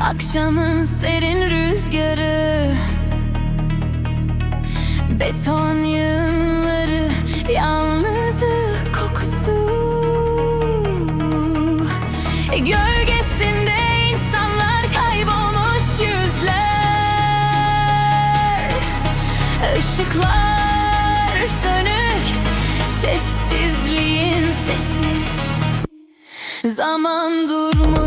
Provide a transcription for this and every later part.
Akşamın serin rüzgarı Beton yığınları Yalnızlık kokusu. Gölgesinde insanlar kaybolmuş yüzler. Işıklar sönük Sessizliğin sesi. Zaman durmuş.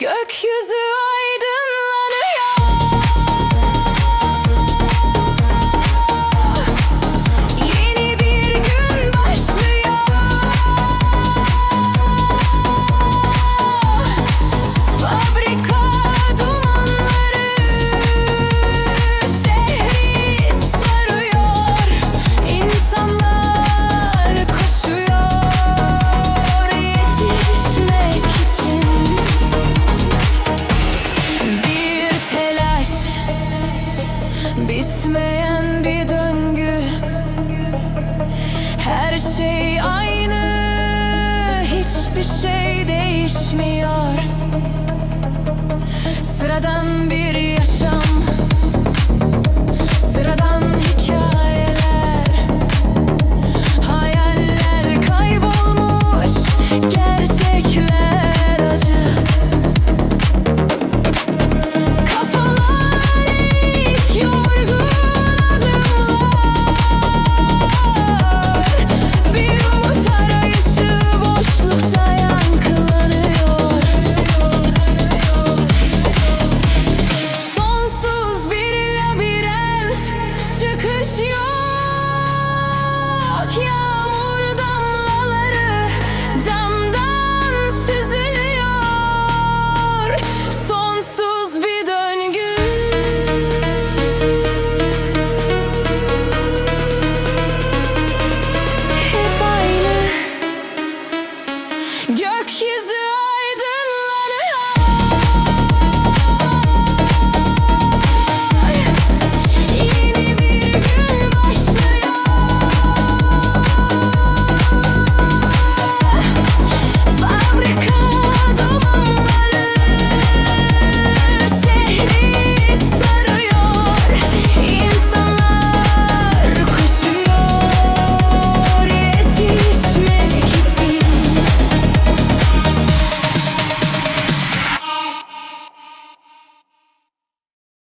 Gökyüzü ay değişmiyor. Sıradan bir Yok yağmur damlaları camdan süzülüyor sonsuz bir döngü. Hep aynı gökyüzü.